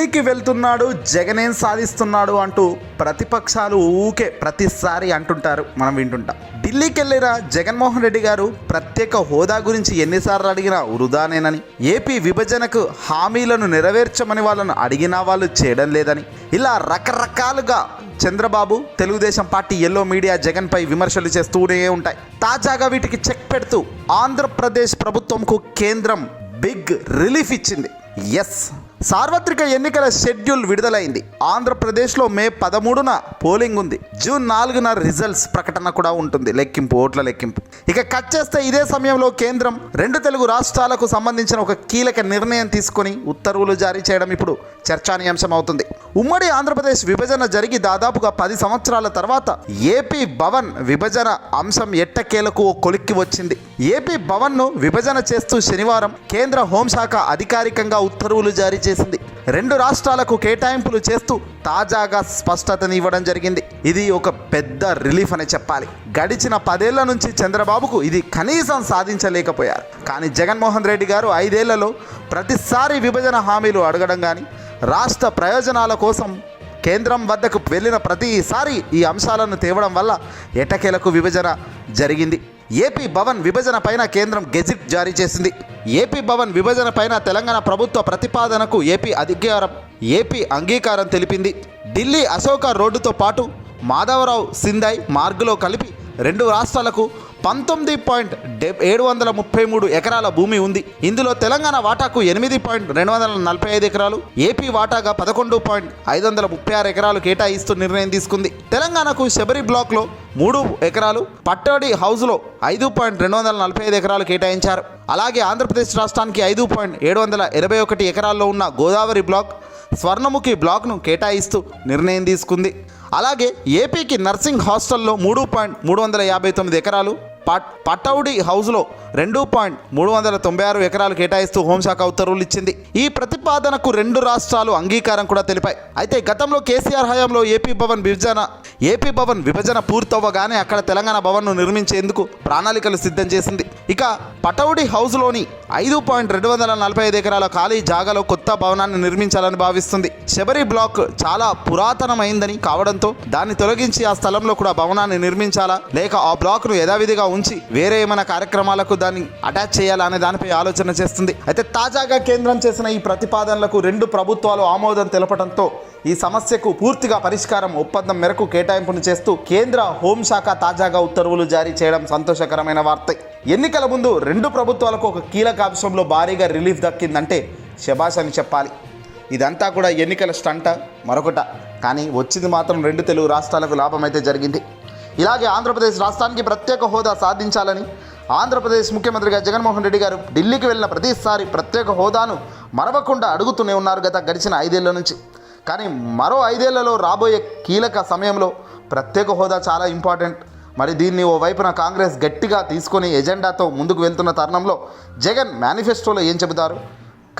ఢిల్లీకి వెళ్తున్నాడు జగనేం సాధిస్తున్నాడు అంటూ ప్రతిపక్షాలు ఊకే ప్రతిసారి అంటుంటారు మనం వింటుంటాం. ఢిల్లీకి వెళ్ళిన జగన్మోహన్ రెడ్డి గారు ప్రత్యేక హోదా గురించి ఎన్నిసార్లు అడిగినా వృధానేనని. ఏపీ విభజనకు హామీలను నెరవేర్చమని వాళ్ళను అడిగినా వాళ్ళు చేయడం లేదని. ఇలా రకరకాలుగా Chandrababu Telugu Desam party yellow media జగన్పై విమర్శలు చేస్తూనే ఉంటాయి. తాజాగా వీటికి చెక్ పెడుతూ ఆంధ్రప్రదేశ్ ప్రభుత్వంకు కేంద్రం బిగ్ రిలీఫ్ ఇచ్చింది. ఎస్. సార్వత్రిక ఎన్నికల షెడ్యూల్ విడుదలైంది. ఆంధ్రప్రదేశ్లో మే పదమూడున పోలింగ్ ఉంది. జూన్ నాలుగున రిజల్ట్స్ ప్రకటన కూడా ఉంటుంది. లెక్కింపు ఓట్ల లెక్కింపు. ఇక కట్ చేస్తే ఇదే సమయంలో కేంద్రం రెండు తెలుగు రాష్ట్రాలకు సంబంధించిన ఒక కీలక నిర్ణయం తీసుకొని ఉత్తర్వులు జారీ చేయడం ఇప్పుడు చర్చానీయాంశం అవుతుంది ఉమ్మడి ఆంధ్రప్రదేశ్ విభజన జరిగి దాదాపుగా పది సంవత్సరాల తర్వాత ఏపీ భవన్ విభజన అంశం ఎట్టకేలకు ఓ కొలిక్కి వచ్చింది. ఏపీ భవన్ను విభజన చేస్తూ శనివారం కేంద్ర హోంశాఖ అధికారికంగా ఉత్తర్వులు జారీ చేసింది. రెండు రాష్ట్రాలకు కేటాయింపులు చేస్తూ తాజాగా స్పష్టతని ఇవ్వడం జరిగింది. ఇది ఒక పెద్ద రిలీఫ్ అని చెప్పాలి. గడిచిన పదేళ్ళ నుంచి చంద్రబాబుకు ఇది కనీసం సాధించలేకపోయారు. కానీ జగన్మోహన్ రెడ్డి గారు ఐదేళ్ళలో ప్రతిసారి విభజన హామీలు అడగడం కానీ రాష్ట్ర ప్రయోజనాల కోసం కేంద్రం వద్దకు వెళ్ళిన ప్రతిసారి ఈ అంశాలను తేవడం వల్ల ఎటకేలకు విభజన జరిగింది. ఏపీ భవన్ విభజన పైన కేంద్రం గెజిట్ జారీ చేసింది. ఏపీ భవన్ విభజన పైన తెలంగాణ ప్రభుత్వ ప్రతిపాదనకు ఏపీ అధికారం ఏపీ అంగీకారం తెలిపింది. ఢిల్లీ అశోక రోడ్డుతో పాటు మాధవరావు సింధాయ్ మార్గులో కలిపి రెండు రాష్ట్రాలకు పంతొమ్మిది పాయింట్ ఏడు వందల ముప్పై మూడు ఎకరాల భూమి ఉంది. ఇందులో తెలంగాణ వాటాకు ఎనిమిది పాయింట్ రెండు వందల నలభై ఐదు ఎకరాలు ఏపీ వాటాగా పదకొండు పాయింట్ ఐదు వందల ముప్పై ఆరు ఎకరాలు కేటాయిస్తూ నిర్ణయం తీసుకుంది. తెలంగాణకు శబరి బ్లాక్లో మూడు ఎకరాలు పట్టడి హౌస్లో ఐదు పాయింట్ రెండు వందల నలభై ఐదు ఎకరాలు కేటాయించారు. అలాగే ఆంధ్రప్రదేశ్ రాష్ట్రానికి ఐదు పాయింట్ ఏడు వందల ఇరవై ఒకటి ఎకరాల్లో ఉన్న గోదావరి బ్లాక్ స్వర్ణముఖి బ్లాక్ను కేటాయిస్తూ నిర్ణయం తీసుకుంది. అలాగే ఏపీకి నర్సింగ్ హాస్టల్లో మూడు పాయింట్ మూడు వందల యాభై తొమ్మిది ఎకరాలు పట్ పటౌడి హౌస్లో రెండు పాయింట్ మూడు వందల తొంభై ఆరు ఎకరాలు కేటాయిస్తూ హోంశాఖ ఉత్తర్వులు ఇచ్చింది. ఈ ప్రతిపాదనకు రెండు రాష్ట్రాలు అంగీకారం కూడా తెలిపాయి. అయితే గతంలో కేసీఆర్ హయాంలో ఏపీ భవన్ విభజన ఏపీ భవన్ విభజన పూర్తవ్వగానే అక్కడ తెలంగాణ భవన్ను నిర్మించేందుకు ప్రణాళికలు సిద్ధం చేసింది. ఇక పటౌడి హౌస్లోని ఐదు పాయింట్ రెండు వందల నలభై ఐదు ఎకరాల ఖాళీ జాగాలో కొత్త భవనాన్ని నిర్మించాలని భావిస్తుంది. శబరి బ్లాక్ చాలా పురాతనమైందని కావడంతో దాన్ని తొలగించి ఆ స్థలంలో కూడా భవనాన్ని నిర్మించాలా లేక ఆ బ్లాక్ను యథావిధిగా ఉంచి వేరే ఏమైనా కార్యక్రమాలకు దాన్ని అటాచ్ చేయాలా అనే దానిపై ఆలోచన చేస్తుంది. అయితే తాజాగా కేంద్రం చేసిన ఈ ప్రతిపాదనలకు రెండు ప్రభుత్వాలు ఆమోదం తెలపడంతో ఈ సమస్యకు పూర్తిగా పరిష్కారం ఒప్పందం మేరకు కేటాయింపును చేస్తూ కేంద్ర హోంశాఖ తాజాగా ఉత్తర్వులు జారీ చేయడం సంతోషకరమైన వార్త. ఎన్నికల ముందు రెండు ప్రభుత్వాలకు ఒక కీలక అంశంలో భారీగా రిలీఫ్ దక్కిందంటే శబాష్ అని చెప్పాలి. ఇదంతా కూడా ఎన్నికల స్టంట మరొకట. కానీ వచ్చింది మాత్రం రెండు తెలుగు రాష్ట్రాలకు లాభం అయితే జరిగింది. ఇలాగే ఆంధ్రప్రదేశ్ రాష్ట్రానికి ప్రత్యేక హోదా సాధించాలని ఆంధ్రప్రదేశ్ ముఖ్యమంత్రిగా జగన్మోహన్ రెడ్డి గారు ఢిల్లీకి వెళ్ళిన ప్రతిసారి ప్రత్యేక హోదాను మరవకుండా అడుగుతూనే ఉన్నారు గత గడిచిన ఐదేళ్ళ నుంచి. కానీ మరో ఐదేళ్ళలో రాబోయే కీలక సమయంలో ప్రత్యేక హోదా చాలా ఇంపార్టెంట్. మరి దీన్ని ఓ వైపున కాంగ్రెస్ గట్టిగా తీసుకొని ఎజెండాతో ముందుకు వెళ్తున్న తరుణంలో జగన్ మేనిఫెస్టోలో ఏం చెబుతారు?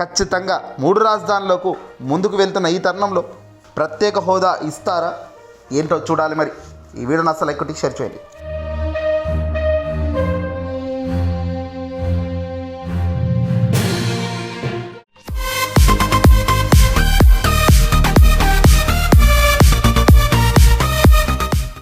ఖచ్చితంగా మూడు రాజధానులకు ముందుకు వెళ్తున్న ఈ తరుణంలో ప్రత్యేక హోదా ఇస్తారా? ఏంటో చూడాలి మరి. ఈ వీడియోని అసలు కొట్టి షేర్ చేయండి.